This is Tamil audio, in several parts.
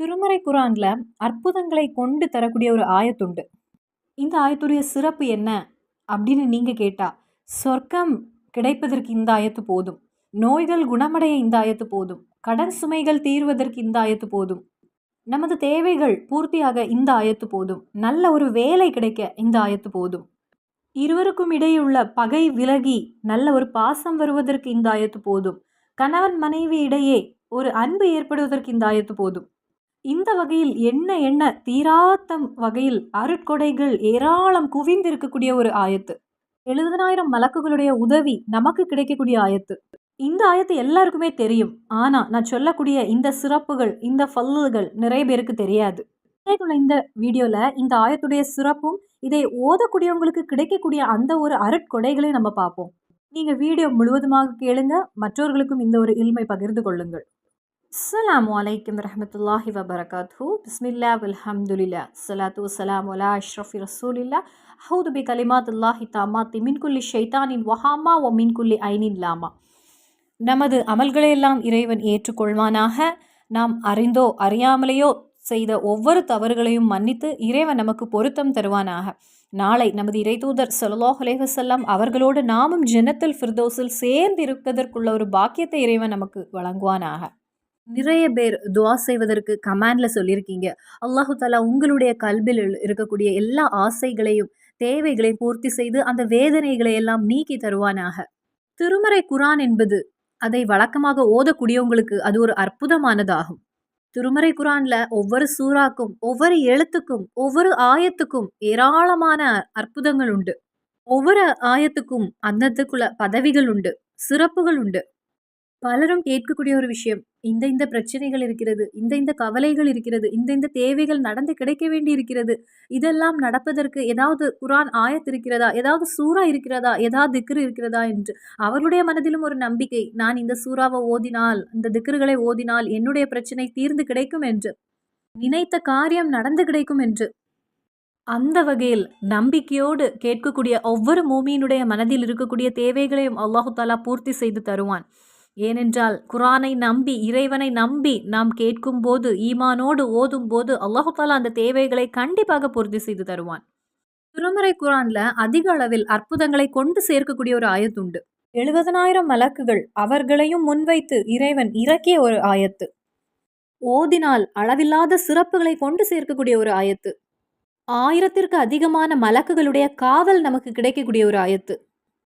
திருமறை குரானில் அற்புதங்களை கொண்டு தரக்கூடிய ஒரு ஆயத்துண்டு. இந்த ஆயத்துடைய சிறப்பு என்ன அப்படின்னு நீங்கள் கேட்டால் சொர்க்கம் கிடைப்பதற்கு இந்த ஆயத்து போதும். நோய்கள் குணமடைய இந்த ஆயத்து போதும். கடன் சுமைகள் தீர்வதற்கு இந்த ஆயத்து போதும். நமது தேவைகள் பூர்த்தியாக இந்த ஆயத்து போதும். நல்ல ஒரு வேலை கிடைக்க இந்த ஆயத்து போதும். இருவருக்கும் இடையுள்ள பகை விலகி நல்ல ஒரு பாசம் வருவதற்கு இந்த ஆயத்து போதும். கணவன் மனைவி இடையே ஒரு அன்பு ஏற்படுவதற்கு இந்த ஆயத்து போதும். இந்த வகையில் என்ன என்ன தீராத்தம் வகையில் அருட்கொடைகள் ஏராளம் குவிந்திருக்கக்கூடிய ஒரு ஆயத்து. எழுபதனாயிரம் மலக்குகளுடைய உதவி நமக்கு கிடைக்கக்கூடிய ஆயத்து. இந்த ஆயத்து எல்லாருக்குமே தெரியும். ஆனால் நான் சொல்லக்கூடிய இந்த சிறப்புகள் இந்த ஃபல்லுகள் நிறைய பேருக்கு தெரியாது. இந்த வீடியோவில் இந்த ஆயத்துடைய சிறப்பும் இதை ஓதக்கூடியவங்களுக்கு கிடைக்கக்கூடிய அந்த ஒரு அருட்கொடைகளையும் நம்ம பார்ப்போம். நீங்கள் வீடியோ முழுவதுமாக கேளுங்க. மற்றவர்களுக்கும் இந்த ஒரு இல்மை பகிர்ந்து கொள்ளுங்கள். அஸ்லாம் வலைக்கம் ரஹமத்துல்லாஹி வபரகாத்து பிஸ்மில்லா அல்ஹம்துலில்லா சலாத்து வலாம் ஒலா அஷ்ரஃபி ரசூலில்லா ஹவுது பி கலிமாத்துல்லாஹி தாமாத்தி மின்குல்லி ஷைத்தானின் வஹாமா ஒ மின்குல்லி ஐனின் லாமா நமது அமல்களையெல்லாம் இறைவன் ஏற்றுக்கொள்வானாக. நாம் அறிந்தோ அறியாமலேயோ செய்த ஒவ்வொரு தவறுகளையும் மன்னித்து இறைவன் நமக்கு பொருத்தம் தருவானாக. நாளை நமது இறைதூதர் தூதர் அலேவசல்லாம் அவர்களோடு நாமும் ஜெனத்தில் ஃபிர்தோஸில் சேர்ந்து இருப்பதற்குள்ள ஒரு பாக்கியத்தை இறைவன் நமக்கு வழங்குவானாக. நிறைய பேர் துவா செய்வதற்கு கமாண்டில் சொல்லியிருக்கீங்க. அல்லாஹு தாலா உங்களுடைய கல்வியில் இருக்கக்கூடிய எல்லா ஆசைகளையும் தேவைகளை பூர்த்தி செய்து அந்த வேதனைகளை எல்லாம் நீக்கி தருவானாக. திருமறை குரான் என்பது அதை வழக்கமாக ஓதக்கூடியவங்களுக்கு அது ஒரு அற்புதமானதாகும். திருமறை குரான்ல ஒவ்வொரு சூறாக்கும் ஒவ்வொரு எழுத்துக்கும் ஒவ்வொரு ஆயத்துக்கும் ஏராளமான அற்புதங்கள் உண்டு. ஒவ்வொரு ஆயத்துக்கும் அந்தத்துக்குள்ள பதவிகள் உண்டு சிறப்புகள் உண்டு. பலரும் கேட்கக்கூடிய ஒரு விஷயம் இந்த இந்த பிரச்சனைகள் இருக்கிறது இந்த இந்த கவலைகள் இருக்கிறது இந்த இந்த தேவைகள் நடந்து கிடைக்க வேண்டி இருக்கிறது. இதெல்லாம் நடப்பதற்கு ஏதாவது குரான் ஆயத் இருக்கிறதா? ஏதாவது சூறா இருக்கிறதா? ஏதாவது திக்ரு இருக்கிறதா என்று அவர்களுடைய மனதிலும் ஒரு நம்பிக்கை நான் இந்த சூறாவை ஓதினால் இந்த திக்ருகளை ஓதினால் என்னுடைய பிரச்சனை தீர்ந்து கிடைக்கும் என்று நினைத்த காரியம் நடந்து கிடைக்கும் என்று அந்த வகையில் நம்பிக்கையோடு கேட்கக்கூடிய ஒவ்வொரு மூமியினுடைய மனதில் இருக்கக்கூடிய தேவைகளையும் அல்லாஹு தாலா பூர்த்தி செய்து தருவான். ஏனென்றால் குரானை நம்பி இறைவனை நம்பி நாம் கேட்கும்போது ஈமானோடு ஓதும் போது அல்லாஹாலா அந்த தேவைகளை கண்டிப்பாக பூர்த்தி செய்து தருவான். திருமறை குரான்ல அதிக அளவில் அற்புதங்களை கொண்டு சேர்க்கக்கூடிய ஒரு ஆயத்துண்டு எழுபதனாயிரம் மலக்குகள் அவர்களையும் முன்வைத்து இறைவன் இறக்கிய ஒரு ஆயத்து. ஓதினால் அளவில்லாத சிறப்புகளை கொண்டு சேர்க்கக்கூடிய ஒரு ஆயத்து. ஆயிரத்திற்கு அதிகமான மலக்குகளுடைய காவல் நமக்கு கிடைக்கக்கூடிய ஒரு ஆயத்து.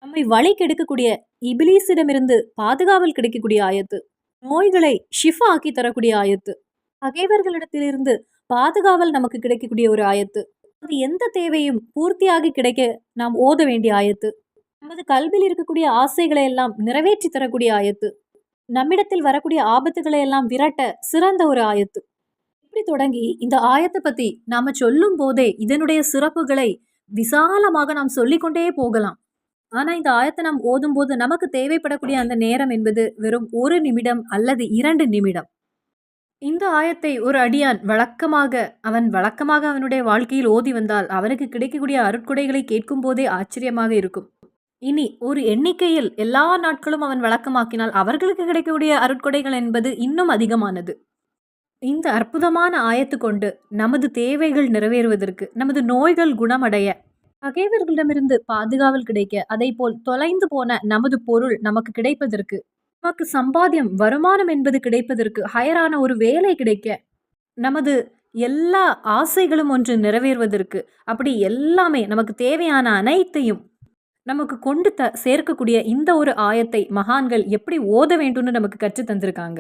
நம்மை வழி கெடுக்கக்கூடிய இபிலீஸிடமிருந்து பாதுகாவல் கிடைக்கக்கூடிய ஆயத்து நோய்களை ஷிஃபா ஆக்கி தரக்கூடிய ஆயத்து பகைவர்களிடத்திலிருந்து பாதுகாவல் நமக்கு கிடைக்கக்கூடிய ஒரு ஆயத்து. அது எந்த தேவையும் பூர்த்தியாகி கிடைக்க நாம் ஓத வேண்டிய ஆயத்து. நமது கல்வியில் இருக்கக்கூடிய ஆசைகளை எல்லாம் நிறைவேற்றி தரக்கூடிய ஆயத்து. நம்மிடத்தில் வரக்கூடிய ஆபத்துகளை எல்லாம் விரட்ட சிறந்த ஒரு ஆயத்து. இப்படி தொடங்கி இந்த ஆயத்தை பத்தி நாம சொல்லும் போதே இதனுடைய சிறப்புகளை விசாலமாக நாம் சொல்லிக்கொண்டே போகலாம். ஆனால் இந்த ஆயத்தை நாம் ஓதும்போது நமக்கு தேவைப்படக்கூடிய அந்த நேரம் என்பது வெறும் ஒரு நிமிடம் அல்லது இரண்டு நிமிடம். இந்த ஆயத்தை ஒரு அடியான் வழக்கமாக அவன் வழக்கமாக அவனுடைய வாழ்க்கையில் ஓதி வந்தால் அவனுக்கு கிடைக்கக்கூடிய அருட்கொடைகளை கேட்கும் போதே ஆச்சரியமாக இருக்கும். இனி ஒரு எண்ணிக்கையில் எல்லா நாட்களும் அவன் வழக்கமாக்கினால் அவர்களுக்கு கிடைக்கக்கூடிய அருட்கொடைகள் என்பது இன்னும் அதிகமானது. இந்த அற்புதமான ஆயத்து கொண்டு நமது தேவைகள் நிறைவேறுவதற்கு நமது நோய்கள் குணமடைய பகைவர்களிடமிருந்து பாதுகாவல் கிடைக்க அதை போல் தொலைந்து போன நமது பொருள் நமக்கு கிடைப்பதற்கு நமக்கு சம்பாத்தியம் வருமானம் என்பது கிடைப்பதற்கு ஹயரான ஒரு வேலை கிடைக்க நமது எல்லா ஆசைகளும் ஒன்று நிறைவேறுவதற்கு அப்படி எல்லாமே நமக்கு தேவையான அனைத்தையும் நமக்கு கொண்டு த சேர்க்கக்கூடிய இந்த ஒரு ஆயத்தை மகான்கள் எப்படி ஓத வேண்டும்னு நமக்கு கற்று தந்திருக்காங்க.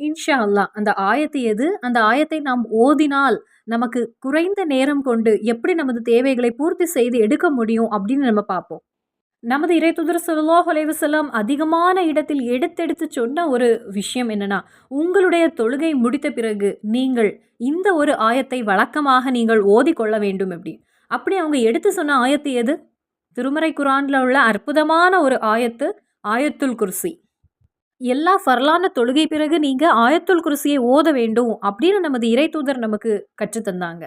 இன்ஷா அல்லா அந்த ஆயத்தை எது? அந்த ஆயத்தை நாம் ஓதினால் நமக்கு குறைந்த நேரம் கொண்டு எப்படி நமது தேவைகளை பூர்த்தி செய்து எடுக்க முடியும் அப்படின்னு நம்ம பார்ப்போம். நமது இறை துதர் சொல்லாஹ் அதிகமான இடத்தில் எடுத்தெடுத்து சொன்ன ஒரு விஷயம் என்னன்னா உங்களுடைய தொழுகை முடித்த பிறகு நீங்கள் இந்த ஒரு ஆயத்தை வழக்கமாக நீங்கள் ஓதிக்கொள்ள வேண்டும் அப்படி. அப்படி அவங்க எடுத்து சொன்ன ஆயத்து எது? திருமறை குரானில் உள்ள அற்புதமான ஒரு ஆயத்து ஆயத்துல் குர்சி. எல்லா ஃபர்லான தொழுகை பிறகு நீங்கள் ஆயத்துல் குருசியை ஓத வேண்டும் அப்படின்னு நமது இறை தூதர் நமக்கு கற்றுத்தந்தாங்க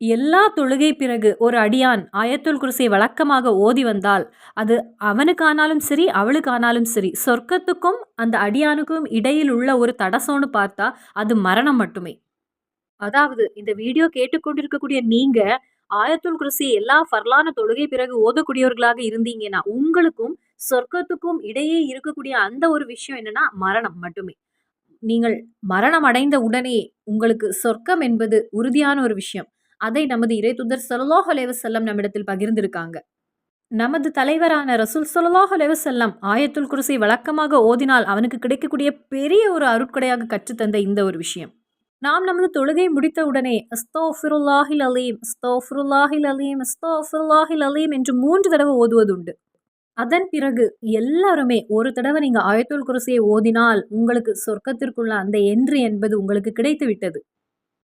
எல்லா தொழுகை பிறகு ஒரு அடியான் ஆயத்துல் குருசியை வழக்கமாக ஓதி வந்தால் அது அவனுக்கானாலும் சரி அவளுக்கானாலும் சரி சொர்க்கத்துக்கும் அந்த அடியானுக்கும் இடையில் உள்ள ஒரு தடசோன்னு பார்த்தா அது மரணம் மட்டுமே. அதாவது இந்த வீடியோ கேட்டுக்கொண்டிருக்கக்கூடிய நீங்கள் ஆயத்துல் குருசி எல்லா ஃபர்லான தொழுகை பிறகு ஓதக்கூடியவர்களாக இருந்தீங்கன்னா உங்களுக்கும் சொர்க்கத்துக்கும் இடையே இருக்கக்கூடிய அந்த ஒரு விஷயம் என்னன்னா மரணம் மட்டுமே. நீங்கள் மரணம் அடைந்த உடனே உங்களுக்கு சொர்க்கம் என்பது உறுதியான ஒரு விஷயம். அதை நமது இறை துதர் சல்லாஹ் அலைவசல்லம் நம்மிடத்தில் பகிர்ந்திருக்காங்க. நமது தலைவரான ரசூல் சல்லாஹ் அலைவசல்லம் ஆயத்துல் குருசை வழக்கமாக ஓதினால் அவனுக்கு கிடைக்கக்கூடிய பெரிய ஒரு அருட்கொடையாக கற்றுத்தந்த இந்த ஒரு விஷயம். நாம் நமது தொழுகை முடித்தவுடனே அஸ்தோஃபிருல்லாஹில் அலீம் அஸ்தோஃபிருல்லாஹில் அலீம் அஸ்தோஃபிருல்லாஹில் அலீம் என்று மூன்று தடவை ஓதுவதுண்டு. அதன் பிறகு எல்லாருமே ஒரு தடவை நீங்கள் ஆயத்துல் குருசியை ஓதினால் உங்களுக்கு சொர்க்கத்திற்குள்ள அந்த என்று என்பது உங்களுக்கு கிடைத்து விட்டது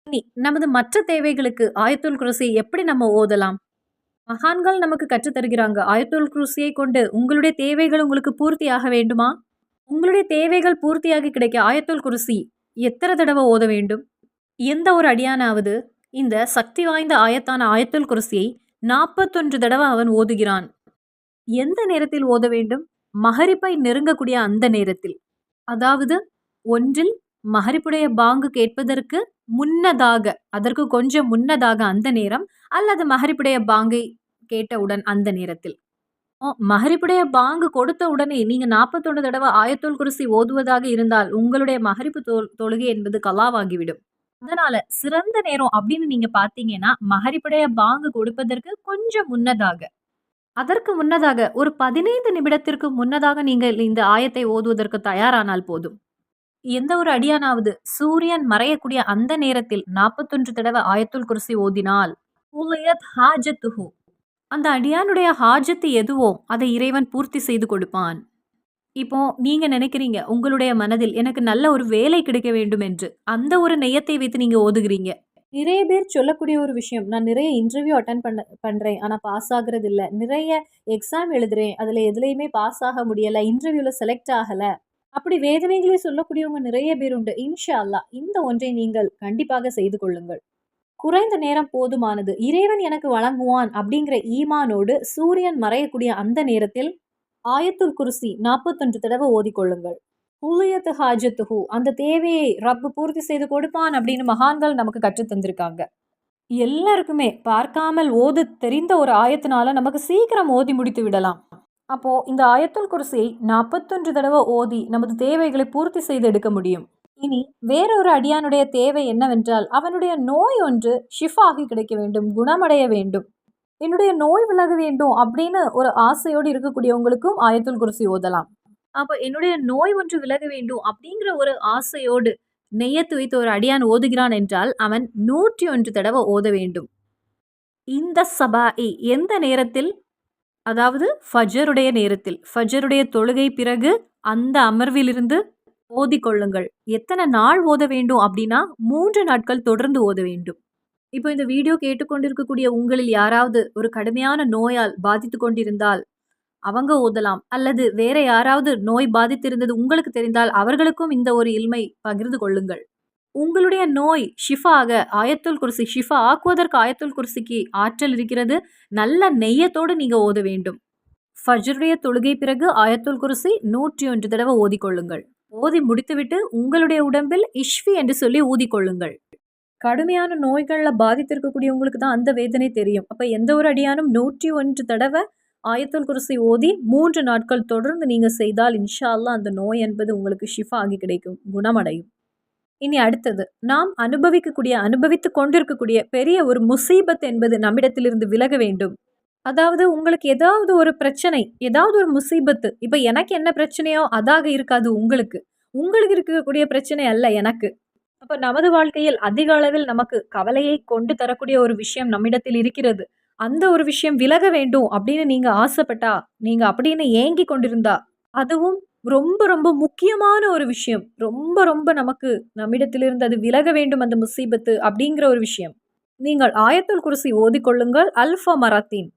இனி நமது மற்ற தேவைகளுக்கு ஆயத்துல் குரசியை எப்படி நம்ம ஓதலாம்? மகான்கள் நமக்கு கற்றுத்தருகிறாங்க ஆயத்துல் குருசியை கொண்டு உங்களுடைய தேவைகள் உங்களுக்கு பூர்த்தியாக வேண்டுமா? உங்களுடைய தேவைகள் பூர்த்தியாகி கிடைக்க ஆயத்துல் குருசி எத்தனை தடவை ஓத வேண்டும்? எந்த ஒரு அடியானாவது இந்த சக்தி வாய்ந்த ஆயத்தான ஆயத்துல் குருசியை நாற்பத்தொன்று தடவை அவன் ஓதுகிறான். எந்த நேரத்தில் ஓத வேண்டும்? மகரிப்பை நெருங்கக்கூடிய அந்த நேரத்தில். அதாவது ஒன்றில் மகரிப்புடைய பாங்கு கேட்பதற்கு முன்னதாக அதற்கு கொஞ்சம் முன்னதாக அந்த நேரம் அல்லது மகரிப்புடைய பாங்கை கேட்டவுடன் அந்த நேரத்தில். மகரிப்புடைய பாங்கு கொடுத்த உடனே நீங்க நாற்பத்தொன்று தடவை ஆயத்தோல் குருசி ஓதுவதாக இருந்தால் உங்களுடைய மகரிப்பு தொழுகை என்பது கலாவாகிவிடும். அதனால சிறந்த நேரம் அப்படின்னு நீங்க பாத்தீங்கன்னா மகரிப்புடைய பாங்கு கொடுப்பதற்கு கொஞ்சம் முன்னதாக. அதற்கு முன்னதாக ஒரு பதினைந்து நிமிடத்திற்கு முன்னதாக நீங்கள் இந்த ஆயத்தை ஓதுவதற்கு தயாரானால் போதும். எந்த ஒரு அடியானாவது சூரியன் மறையக்கூடிய அந்த நேரத்தில் நாற்பத்தொன்று தடவை ஆயத்துல் குருசி ஓதினால் அந்த அடியானுடைய ஹாஜத்து எதுவோ அதை இறைவன் பூர்த்தி செய்து கொடுப்பான். இப்போ நீங்க நினைக்கிறீங்க உங்களுடைய மனதில் எனக்கு நல்ல ஒரு வேலை கிடைக்க வேண்டும் என்று அந்த ஒரு நெய்யத்தை வைத்து நீங்க ஓதுகிறீங்க. நிறைய பேர் சொல்லக்கூடிய ஒரு விஷயம் நான் நிறைய இன்டர்வியூ அட்டன் பண்ண பண்ணுறேன் ஆனால் பாஸ் ஆகுறது இல்லை நிறைய எக்ஸாம் எழுதுறேன் அதில் எதுலேயுமே பாஸ் ஆக முடியலை இன்டர்வியூவில் செலக்ட் ஆகலை. அப்படி வேதனைகளை சொல்லக்கூடியவங்க நிறைய பேர் உண்டு. இன்ஷா அல்லா இந்த ஒன்றை நீங்கள் கண்டிப்பாக செய்து கொள்ளுங்கள். குறைந்த நேரம் போதுமானது. இறைவன் எனக்கு வழங்குவான் அப்படிங்கிற ஈமானோடு சூரியன் மறையக்கூடிய அந்த நேரத்தில் ஆயத்துல் குருசி நாற்பத்தொன்று தடவை ஓதிக்கொள்ளுங்கள். ஹூலியத்து ஹாஜத்துஹு அந்த தேவையை ரப்பு பூர்த்தி செய்து கொடுப்பான் அப்படின்னு மகான்கள் நமக்கு கற்று தந்திருக்காங்க. எல்லாருக்குமே பார்க்காமல் ஓது தெரிந்த ஒரு ஆயத்தினால நமக்கு சீக்கிரம் ஓதி முடித்து விடலாம். அப்போ இந்த ஆயத்துல் குருசியை நாற்பத்தொன்று தடவை ஓதி நமது தேவைகளை பூர்த்தி செய்து எடுக்க முடியும். இனி வேறொரு அடியானுடைய தேவை என்னவென்றால் அவனுடைய நோய் ஒன்று ஷிஃபாகி கிடைக்க வேண்டும் குணமடைய வேண்டும். என்னுடைய நோய் விலக வேண்டும் அப்படின்னு ஒரு ஆசையோடு இருக்கக்கூடியவங்களுக்கும் ஆயத்துல் குருசி ஓதலாம். அப்போ என்னுடைய நோய் ஒன்று விலக வேண்டும் அப்படிங்கிற ஒரு ஆசையோடு நெய்யத்து வைத்து ஒரு அடியான் ஓதுகிறான் என்றால் அவன் நூற்றி ஒன்று தடவை ஓத வேண்டும். இந்த சபாஇ எந்த நேரத்தில்? அதாவது ஃபஜருடைய நேரத்தில். ஃபஜருடைய தொழுகை பிறகு அந்த அமர்விலிருந்து ஓதிக்கொள்ளுங்கள். எத்தனை நாள் ஓத வேண்டும் அப்படின்னா மூன்று நாட்கள் தொடர்ந்து ஓத வேண்டும். இப்போ இந்த வீடியோ கேட்டுக்கொண்டிருக்கக்கூடிய உங்களில் யாராவது ஒரு கடுமையான நோயால் பாதித்து கொண்டிருந்தால் அவங்க ஓதலாம். அல்லது வேற யாராவது நோய் பாதித்திருந்தது உங்களுக்கு தெரிந்தால் அவர்களுக்கும் இந்த ஒரு இல்மை பகிர்ந்து கொள்ளுங்கள். உங்களுடைய நோய் ஷிஃபாக ஆயத்துல் குருசி ஷிஃபா ஆக்குவதற்கு ஆயத்துல் குருசிக்கு ஆற்றல் இருக்கிறது. நல்ல நெய்யத்தோடு நீங்கள் ஓத வேண்டும். ஃபஜ்ருடைய தொழுகை பிறகு ஆயத்துல் குருசி நூற்றி ஒன்று தடவை ஓதிக்கொள்ளுங்கள். ஓதி முடித்துவிட்டு உங்களுடைய உடம்பில் இஷ்வி என்று சொல்லி ஊதிக்கொள்ளுங்கள். கடுமையான நோய்களில் பாதித்திருக்கக்கூடியவங்களுக்கு தான் அந்த வேதனை தெரியும். அப்போ எந்த ஒரு அடியானும் நூற்றி ஒன்று தடவை ஆயத்தல் குருசி ஓதி மூன்று நாட்கள் தொடர்ந்து நீங்கள் செய்தால் இன்ஷா அல்லா அந்த நோய் என்பது உங்களுக்கு ஷிஃபா ஆகி கிடைக்கும் குணமடையும். இனி அடுத்தது நாம் அனுபவிக்கக்கூடிய அனுபவித்து கொண்டிருக்கக்கூடிய பெரிய ஒரு முசீபத் என்பது நம்மிடத்திலிருந்து விலக வேண்டும். அதாவது உங்களுக்கு ஏதாவது ஒரு பிரச்சனை ஏதாவது ஒரு முசீபத்து இப்போ எனக்கு என்ன பிரச்சனையோ அதாக இருக்காது உங்களுக்கு. உங்களுக்கு இருக்கக்கூடிய பிரச்சனை அல்ல எனக்கு. அப்போ நமது வாழ்க்கையில் அதிக அளவில் நமக்கு கவலையை கொண்டு தரக்கூடிய ஒரு விஷயம் நம்மிடத்தில் இருக்கிறது. அந்த ஒரு விஷயம் விலக வேண்டும் அப்படின்னு நீங்கள் ஆசைப்பட்டா நீங்கள் அப்படின்னு ஏங்கி கொண்டிருந்தா அதுவும் ரொம்ப ரொம்ப முக்கியமான ஒரு விஷயம். ரொம்ப ரொம்ப நமக்கு நம்மிடத்திலிருந்து அது விலக வேண்டும் அந்த முசீபத்து அப்படிங்கிற ஒரு விஷயம். நீங்கள் ஆயத்தல் குருசி ஓதிக்கொள்ளுங்கள். அல்ஃபா மராத்தீன்.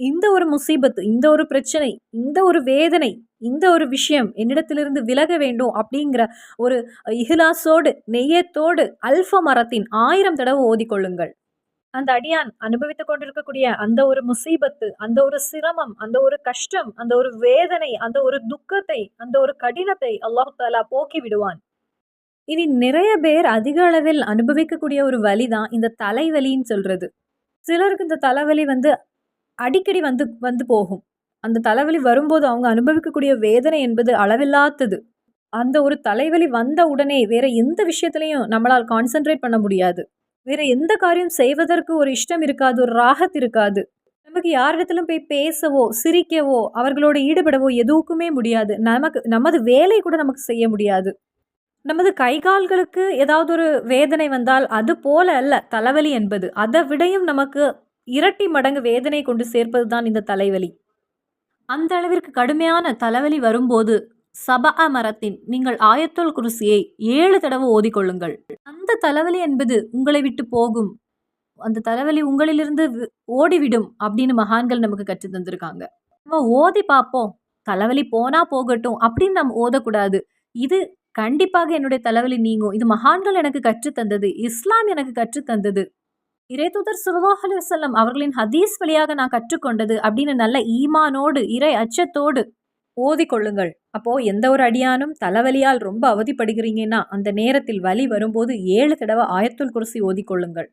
இந்த ஒரு முசீபத்து இந்த ஒரு பிரச்சனை இந்த ஒரு வேதனை இந்த ஒரு விஷயம் என்னிடத்திலிருந்து விலக வேண்டும் அப்படிங்கிற ஒரு இஹ்லாசோடு நெய்யத்தோடு அல்ஃப மரத்தின் ஆயிரம் தடவை ஓதிக்கொள்ளுங்கள். அந்த அடியான் அனுபவித்துக் கொண்டிருக்கக்கூடிய அந்த ஒரு முசீபத்து அந்த ஒரு சிரமம் அந்த ஒரு கஷ்டம் அந்த ஒரு வேதனை அந்த ஒரு துக்கத்தை அந்த ஒரு கடினத்தை அல்லாஹு தாலா போக்கி விடுவான். இனி நிறைய பேர் அதிக அளவில் அனுபவிக்கக்கூடிய ஒரு வலி தான் இந்த தலைவலின்னு சொல்கிறது சிலருக்கு இந்த தலைவலி வந்து அடிக்கடி வந்து வந்து போகும். அந்த தலைவலி வரும்போது அவங்க அனுபவிக்கக்கூடிய வேதனை என்பது அளவில்லாதது அந்த ஒரு தலைவலி வந்த உடனே வேற எந்த விஷயத்துலையும் நம்மளால் கான்சென்ட்ரேட் பண்ண முடியாது. வேற எந்த காரியம் செய்வதற்கு ஒரு இஷ்டம் இருக்காது ஒரு ராகத் இருக்காது. நமக்கு யாரிடத்திலும் போய் பேசவோ சிரிக்கவோ அவர்களோடு ஈடுபடவோ எதுவுக்குமே முடியாது. நமக்கு நமது வேலை கூட நமக்கு செய்ய முடியாது. நமது கை கால்களுக்கு ஏதாவது ஒரு வேதனை வந்தால் அது போல அல்ல தலைவலி என்பது. அதை விடையும் நமக்கு இரட்டி மடங்கு வேதனை கொண்டு சேர்ப்பது தான் இந்த தலைவலி. அந்த அளவிற்கு கடுமையான தலைவலி வரும்போது சபா மரத்தின் நீங்கள் ஆயத்தோல் குருசியை ஏழு தடவை ஓதிக்கொள்ளுங்கள். அந்த தலைவலி என்பது உங்களை விட்டு போகும். அந்த தலைவலி உங்களிலிருந்து ஓடிவிடும் அப்படின்னு மகான்கள் நமக்கு கற்று தந்திருக்காங்க. நம்ம ஓதி பார்ப்போம். தலைவலி போனா போகட்டும் அப்படின்னு நம்ம ஓதக்கூடாது. இது கண்டிப்பாக என்னுடைய தலைவலி நீங்கும். இது மகான்கள் எனக்கு கற்றுத்தந்தது இஸ்லாம் எனக்கு கற்றுத்தந்தது இறைதூதர் சுல்லாஹ் அலி அவர்களின் ஹதீஸ் வழியாக நான் கற்றுக்கொண்டது அப்படின்னு நல்ல ஈமானோடு இறை அச்சத்தோடு ஓதி கொள்ளுங்கள். அப்போ எந்த ஒரு அடியானும் தலைவலியால் ரொம்ப அவதிப்படுகிறீங்கன்னா அந்த நேரத்தில் வலி வரும்போது ஏழு தடவை ஆயத்துல் குருசி ஓதிக்கொள்ளுங்கள்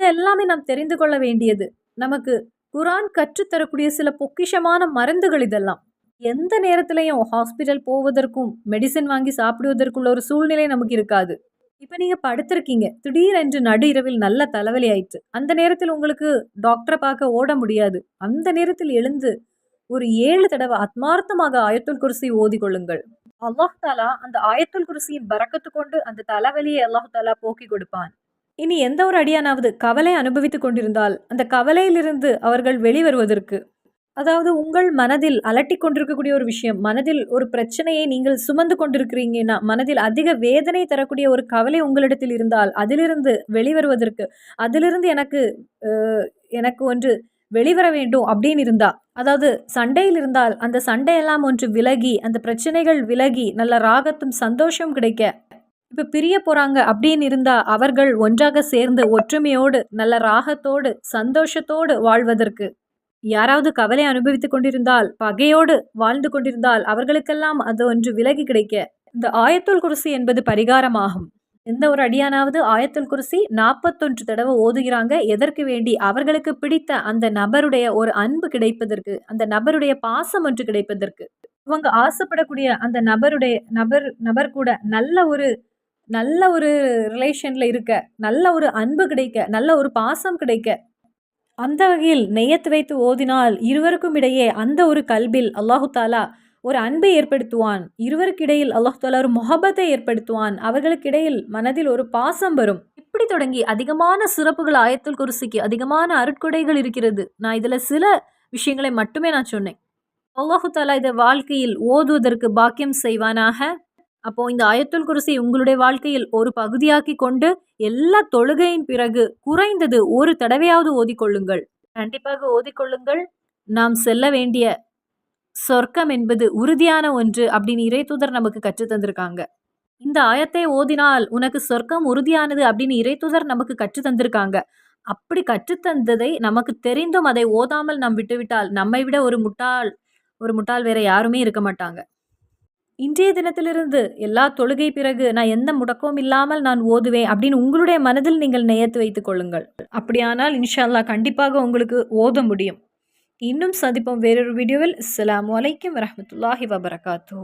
இது எல்லாமே நாம் தெரிந்து கொள்ள வேண்டியது. நமக்கு குரான் கற்றுத்தரக்கூடிய சில பொக்கிஷமான மருந்துகள் இதெல்லாம். எந்த நேரத்திலையும் ஹாஸ்பிட்டல் போவதற்கும் மெடிசன் வாங்கி சாப்பிடுவதற்குள்ள ஒரு சூழ்நிலை நமக்கு இருக்காது. இப்போ நீங்கள் படுத்திருக்கீங்க. திடீரென்று நடு இரவில் நல்ல தலைவலி ஆயிட்டு அந்த நேரத்தில் உங்களுக்கு டாக்டரை பார்க்க ஓட முடியாது. அந்த நேரத்தில் எழுந்து ஒரு ஏழு தடவை ஆத்மார்த்தமாக ஆயத்துல் குருசி ஓதி கொள்ளுங்கள் அல்லாஹ் தாலா அந்த ஆயத்துல் குருசியின் பறக்கத்து கொண்டு அந்த தலைவலியை அல்லாஹ் தாலா போக்கி கொடுப்பான். இனி எந்த ஒரு அடியானாவது கவலை அனுபவித்துக் கொண்டிருந்தால் அந்த கவலையிலிருந்து அவர்கள் வெளிவருவதற்கு அதாவது உங்கள் மனதில் அலட்டி கொண்டிருக்கக்கூடிய ஒரு விஷயம் மனதில் ஒரு பிரச்சனையை நீங்கள் சுமந்து கொண்டிருக்கிறீங்கன்னா மனதில் அதிக வேதனை தரக்கூடிய ஒரு கவலை உங்களிடத்தில் இருந்தால் அதிலிருந்து வெளிவருவதற்கு அதிலிருந்து எனக்கு எனக்கு ஒன்று வெளிவர வேண்டும் அப்படின்னு இருந்தா அதாவது சண்டையில் இருந்தால் அந்த சண்டையெல்லாம் ஒன்று விலகி அந்த பிரச்சனைகள் விலகி நல்ல ராகத்தும் சந்தோஷம் கிடைக்க இப்போ பிரிய போகிறாங்க அப்படின்னு இருந்தால் அவர்கள் ஒன்றாக சேர்ந்து ஒற்றுமையோடு நல்ல ராகத்தோடு சந்தோஷத்தோடு வாழ்வதற்கு யாராவது கவலை அனுபவித்துக் கொண்டிருந்தால் பகையோடு வாழ்ந்து கொண்டிருந்தால் அவர்களுக்கெல்லாம் அது ஒன்று விலகி கிடைக்க. இந்த ஆயத்தூள் குருசி என்பது பரிகாரமாகும். எந்த ஒரு அடியானாவது ஆயத்தூள் குருசி நாற்பத்தொன்று தடவை ஓதுகிறாங்க எதற்கு வேண்டி? அவர்களுக்கு பிடித்த அந்த நபருடைய ஒரு அன்பு கிடைப்பதற்கு அந்த நபருடைய பாசம் ஒன்று கிடைப்பதற்கு. இவங்க ஆசைப்படக்கூடிய அந்த நபருடைய நபர் நபர் கூட நல்ல ஒரு நல்ல ஒரு ரிலேஷனில் இருக்க நல்ல ஒரு அன்பு கிடைக்க நல்ல ஒரு பாசம் கிடைக்க அந்த வகையில் நெய்யத்து வைத்து ஓதினால் இருவருக்கும் இடையே அந்த ஒரு கல்பில் அல்லாஹு தாலா ஒரு அன்பை ஏற்படுத்துவான். இருவருக்கிடையில் அல்லாஹு தாலா ஒரு முகபத்தை ஏற்படுத்துவான். அவர்களுக்கிடையில் மனதில் ஒரு பாசம் வரும். இப்படி தொடங்கி அதிகமான சிறப்புகள் ஆயத்தில் குருசிக்கு அதிகமான அருட்கொடைகள் இருக்கிறது. நான் இதில் சில விஷயங்களை மட்டுமே நான் சொன்னேன். அல்லாஹு தாலா இதை வாழ்க்கையில் ஓதுவதற்கு பாக்கியம் செய்வானாக? அப்போ இந்த ஆயத்துல் குருசி உங்களுடைய வாழ்க்கையில் ஒரு பகுதியாக்கி கொண்டு எல்லா தொழுகையின் பிறகு குறைந்தது ஒரு தடவையாவது ஓதிக்கொள்ளுங்கள். கண்டிப்பாக ஓதிக்கொள்ளுங்கள். நாம் செல்ல வேண்டிய சொர்க்கம் என்பது உறுதியான ஒன்று அப்படின்னு இறை தூதர் நமக்கு கற்று தந்திருக்காங்க. இந்த ஆயத்தை ஓதினால் உனக்கு சொர்க்கம் உறுதியானது அப்படின்னு இறை தூதர் நமக்கு கற்று தந்திருக்காங்க. அப்படி கற்றுத்தந்ததை நமக்கு தெரிந்தும் அதை ஓதாமல் நாம் விட்டுவிட்டால் நம்மை விட ஒரு முட்டாள் ஒரு முட்டாள் வேற யாருமே இருக்க மாட்டாங்க. இன்றைய தினத்திலிருந்து எல்லா தொழுகை பிறகு நான் எந்த முடக்கமும் இல்லாமல் நான் ஓதுவேன் அப்படின்னு உங்களுடைய மனதில் நீங்கள் நெய்யத்து வைத்துக் கொள்ளுங்கள். அப்படியானால் இன்ஷால்லா கண்டிப்பாக உங்களுக்கு ஓத முடியும். இன்னும் சந்திப்போம் வேறொரு வீடியோவில். அஸ்லாம் வலைக்கம் வரமத்துல்லாஹி வபரகாத்து